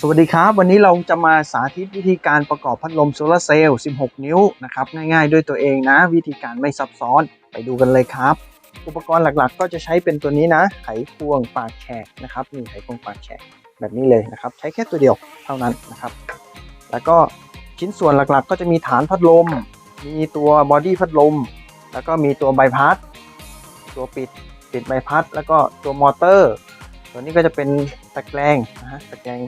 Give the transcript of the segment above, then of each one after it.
สวัสดีครับ วันนี้เราจะมาสาธิตวิธีการประกอบพัดลมโซลาร์เซลล์ 16 นิ้วนะครับง่ายๆด้วยตัวเองนะ วิธีการไม่ซับซ้อนไปดูกันเลยครับ อุปกรณ์หลักๆ ก็จะใช้เป็นตัวนี้นะ ไขควงปากแฉกนะครับนี่ไขควงปากแฉกแบบนี้เลยนะครับ ใช้แค่ตัวเดียวเท่านั้นนะครับ แล้วก็ชิ้นส่วนหลักๆ ก็จะมีฐานพัดลม มีตัวบอดี้พัดลม แล้วก็มีตัวใบพัด ตัวปิดปิดใบพัด แล้วก็ตัวมอเตอร์ ตัวนี้ก็จะเป็นตะแกรงนะฮะตะแกรง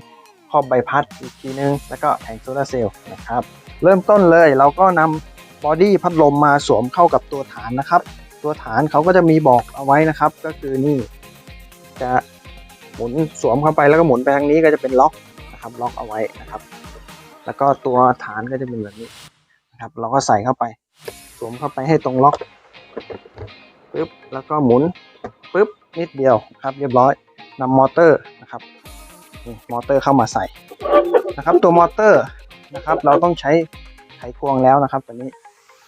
ครอบใบพัดอีกทีนึง แล้วก็แผงโซลาร์เซลล์นะครับ เริ่มต้นเลยเราก็นำบอดี้พัดลมมาสวมเข้ากับตัวฐานนะครับ ตัวฐานเขาก็จะมีบอกเอาไว้นะครับ ก็คือนี่ จะหมุนสวมเข้าไปแล้วก็หมุนไปทางนี้ก็จะเป็นล็อกนะครับล็อกเอาไว้นะครับ แล้วก็ตัวฐานก็จะเป็นแบบนี้นะครับ เราก็ใส่เข้าไป สวมเข้าไปให้ตรงล็อกปึ๊บแล้วก็หมุนปึ๊บนิดเดียวครับ เรียบร้อยนำมอเตอร์นะครับ มอเตอร์เข้ามาใส่นะครับ ตัวมอเตอร์นะครับ เราต้องใช้ไขควงแล้วนะครับตัวนี้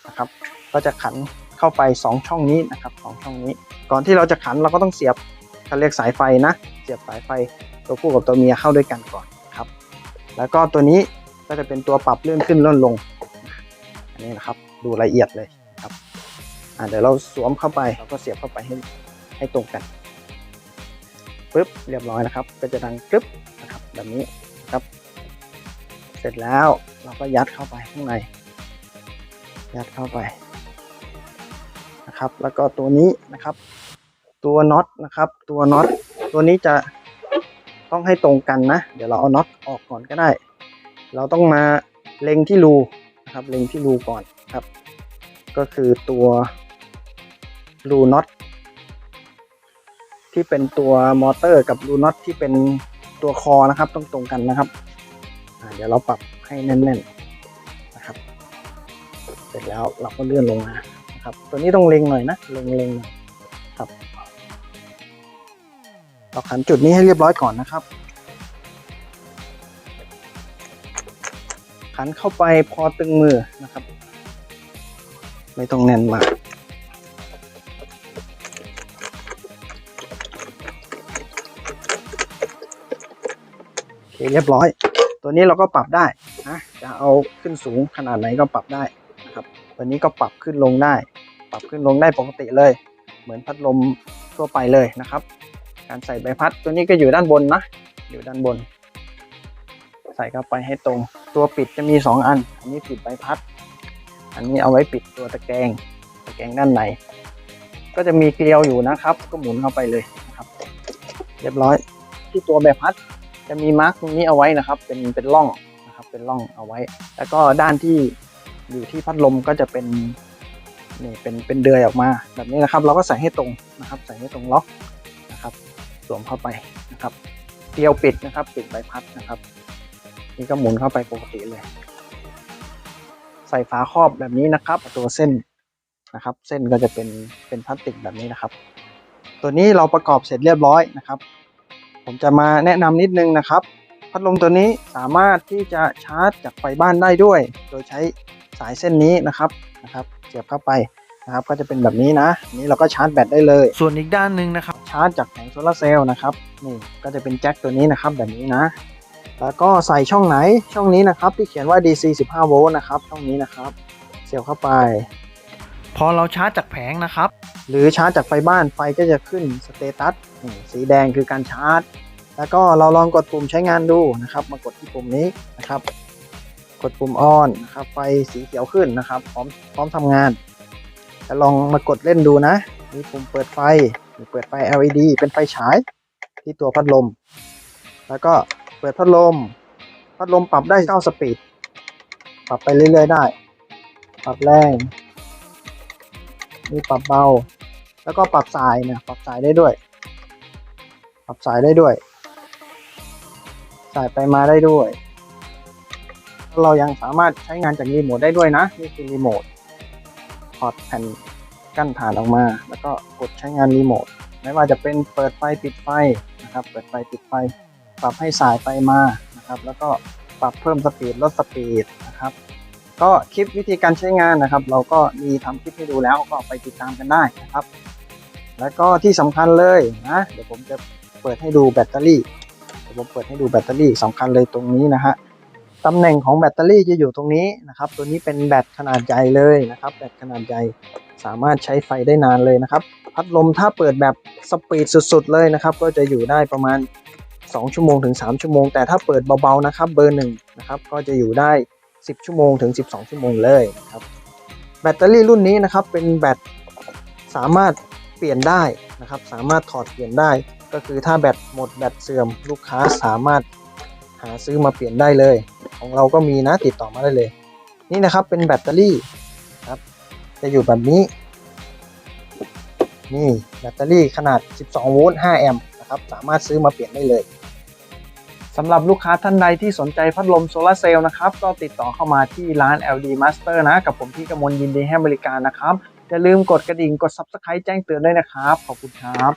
นะครับ ก็จะขันเข้าไป 2 ช่องนี้นะครับสองช่องนี้ ก่อนที่เราจะขันเราก็ต้องเสียบเขาเรียกสายไฟนะ เสียบสายไฟตัวผู้กับตัวเมียเข้าด้วยกันก่อนครับ แล้วก็ตัวนี้ก็จะเป็นตัวปรับเลื่อนขึ้นเลื่อนลง อันนี้นะครับดูละเอียดเลยครับเดี๋ยวเราสวมเข้าไปเราก็เสียบเข้าไปให้ให้ตรงกัน ปึ๊บเรียบร้อยนะครับ ก็จะดังกึ๊บนะครับแบบนี้นะครับ เสร็จแล้วเราก็ยัดเข้าไปข้างใน ยัดเข้าไปนะครับ แล้วก็ตัวนี้นะครับ ตัวน็อตนะครับ ตัวน็อตตัวนี้จะต้องให้ตรงกันนะ เดี๋ยวเราเอาน็อตออกก่อนก็ได้ เราต้องมาเล็งที่รูนะครับ เล็งที่รูก่อนครับ ก็คือตัวรูน็อต ที่เป็นตัวมอเตอร์กับรูน็อตที่เป็นตัวคอนะครับต้องตรงกันนะครับเดี๋ยวเราปรับให้แน่นๆนะครับ เสร็จแล้วเราก็เลื่อนลงมานะครับ ตัวนี้ต้องเล็งหน่อยนะเล็งเล็งหน่อยครับเราขันจุดนี้ให้เรียบร้อยก่อนนะครับ ขันเข้าไปพอตึงมือนะครับ ไม่ต้องแน่นมาก เรียบร้อย ตัวนี้เราก็ปรับได้นะจะเอาขึ้นสูงขนาดไหนก็ปรับได้นะครับ ตัวนี้ก็ปรับขึ้นลงได้ ปรับขึ้นลงได้ปกติเลย เหมือนพัดลมทั่วไปเลยนะครับ การใส่ใบพัดตัวนี้ก็อยู่ด้านบนนะ อยู่ด้านบน ใส่เข้าไปให้ตรง ตัวปิดจะมี 2 อัน อันนี้ปิดใบพัด อันนี้เอาไว้ปิดตัวตะแกรงตะแกรงด้านใน ก็จะมีเกลียวอยู่นะครับ ก็หมุนเข้าไปเลยนะครับ เรียบร้อยที่ตัวใบพัด จะมีมาร์กตรงนี้เอาไว้นะครับ เป็นเป็นร่องนะครับ เป็นร่องเอาไว้ แล้วก็ด้านที่อยู่ที่พัดลมก็จะเป็นนี่เป็นเป็นเดือยออกมาแบบนี้นะครับ เราก็ใส่ให้ตรงนะครับ ใส่ให้ตรงล็อกนะครับสวมเข้าไปนะครับเกลียวปิดนะครับ ปิดใบพัดนะครับ นี่ก็หมุนเข้าไปปกติเลย ใส่ฝาครอบแบบนี้นะครับ ตัวเส้นนะครับ เส้นก็จะเป็นเป็นพลาสติกแบบนี้นะครับ ตัวนี้เราประกอบเสร็จเรียบร้อยนะครับ ผมจะมาแนะนำนิดนึงนะครับ พัดลมตัวนี้สามารถที่จะชาร์จจากไฟบ้านได้ด้วย โดยใช้สายเส้นนี้นะครับนะครับเสียบเข้าไปนะครับก็จะเป็นแบบนี้นะอันนี้เราก็ชาร์จแบตได้เลย ส่วนอีกด้านหนึ่งนะครับชาร์จจากแผงโซลาร์เซลล์นะครับนี่ก็จะเป็นแจ็คตัวนี้นะครับแบบนี้นะ แล้วก็ใส่ช่องไหนช่องนี้นะครับที่เขียนว่า DC 15 โวลต์นะครับช่องนี้นะครับ เสียบเข้าไป พอเราชาร์จจากแผงนะครับ หรือชาร์จจากไฟบ้านไฟก็จะขึ้นสเตตัสสีแดงคือการชาร์จ แล้วก็เราลองกดปุ่มใช้งานดูนะครับ มากดที่ปุ่มนี้นะครับ กดปุ่มออนนะครับ ไฟสีเขียวขึ้นนะครับ พร้อมพร้อมทำงานแล้วลองมากดเล่นดูนะ มีปุ่มเปิดไฟเปิดไฟ LED เป็นไฟฉายที่ตัวพัดลม แล้วก็เปิดพัดลม พัดลมปรับได้9สปีด ปรับไปเรื่อยๆได้ ปรับแรง มีปรับเบา แล้วก็ปรับสายเนี่ยปรับสายได้ด้วย ปรับสายได้ด้วย สายไปมาได้ด้วย เรายังสามารถใช้งานจากรีโมทได้ด้วยนะ นี่คือรีโมทถอดแผ่นกั้นฐานออกมา แล้วก็กดใช้งานรีโมทไม่ว่าจะเป็นเปิดไฟปิดไฟนะครับ เปิดไฟปิดไฟ ปรับให้สายไปมานะครับ แล้วก็ปรับเพิ่มสปีดลดสปีดนะครับ ก็คลิปวิธีการใช้งานนะครับ เราก็มีทำคลิปให้ดูแล้วก็ไปติดตามกันได้นะครับ แล้วก็ที่สำคัญเลยนะเดี๋ยวผมจะเปิดให้ดูแบตเตอรี่เดี๋ยวผมเปิดให้ดูแบตเตอรี่สำคัญเลยตรงนี้นะฮะตำแหน่งของแบตเตอรี่จะอยู่ตรงนี้นะครับ ตัวนี้เป็นแบตขนาดใหญ่เลยนะครับ แบตขนาดใหญ่สามารถใช้ไฟได้นานเลยนะครับ พัดลมถ้าเปิดแบบสปีดสุดๆเลยนะครับ ก็จะอยู่ได้ประมาณ 2 ชั่วโมงถึง 3 ชั่วโมง แต่ถ้าเปิดเบาๆนะครับ เบอร์หนึ่งนะครับ ก็จะอยู่ได้ 10 ชั่วโมงถึง 12 ชั่วโมงเลยนะครับ แบตเตอรี่รุ่นนี้นะครับเป็นแบตสามารถเปลี่ยนได้นะครับ สามารถถอดเปลี่ยนได้ ก็คือถ้าแบตหมดแบตเสื่อมลูกค้าสามารถหาซื้อมาเปลี่ยนได้เลย ของเราก็มีนะติดต่อมาได้เลย นี่นะครับเป็นแบตเตอรี่ครับ จะอยู่แบบนี้ นี่แบตเตอรี่ขนาด 12 โวลต์ 5 แอมป์นะครับ สามารถซื้อมาเปลี่ยนได้เลย สำหรับลูกค้าท่านใดที่สนใจพัดลมโซลาร์เซลล์นะครับ ก็ติดต่อเข้ามาที่ร้าน LD Master นะ กับผมพี่กมลยินดีให้บริการนะครับ อย่าลืมกดกระดิ่งกด Subscribe แจ้งเตือนด้วยนะครับ ขอบคุณครับ